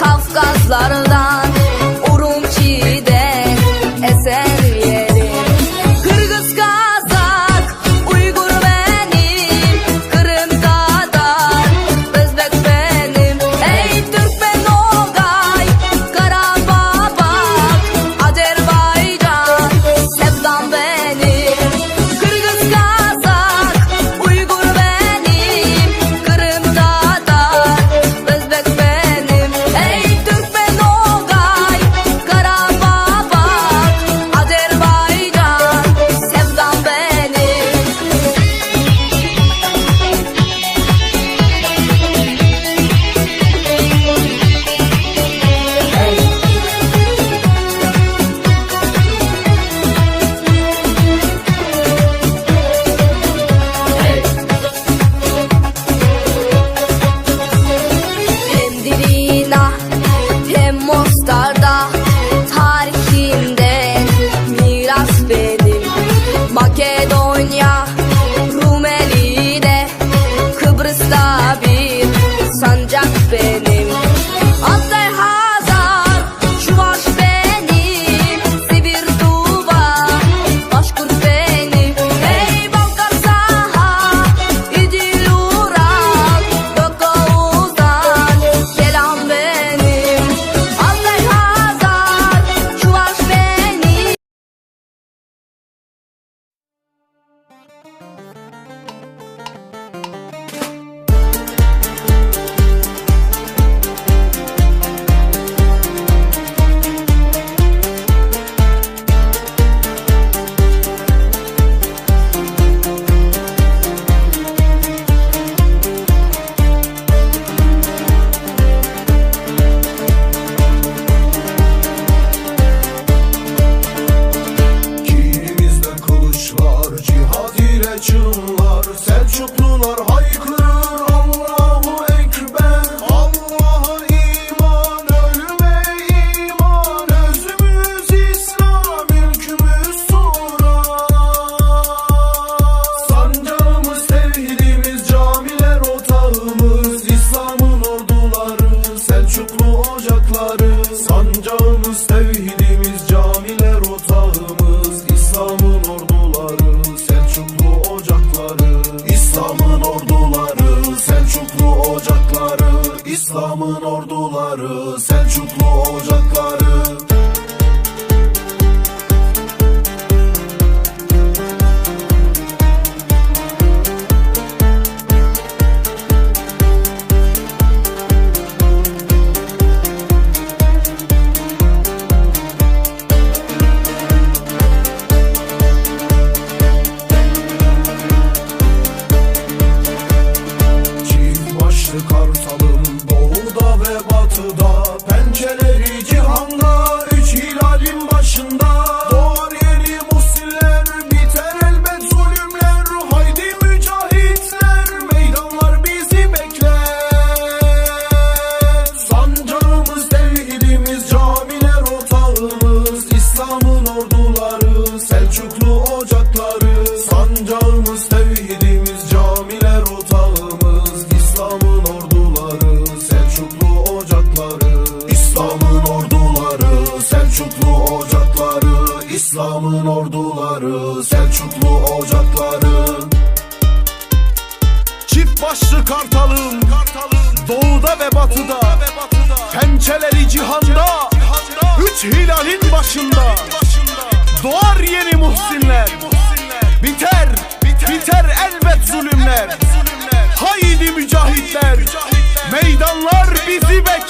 Kafkaslardan İslam'ın orduları Selçuklu ocakları. İslam'ın orduları Selçuklu ocakları. İslam'ın orduları Selçuklu ocakları Çift başlı kartalım, kartalım. Doğuda ve batıda, Doğuda ve batıda. Pençeleri cihanda, cihanda. Üç hilalin başında. başında Doğar yeni muhsinler, Doğar yeni muhsinler. Biter, biter, biter elbet zulümler, elbet zulümler. Haydi mücahitler, mücahitler. Meydanlar, Meydanlar bizi bekler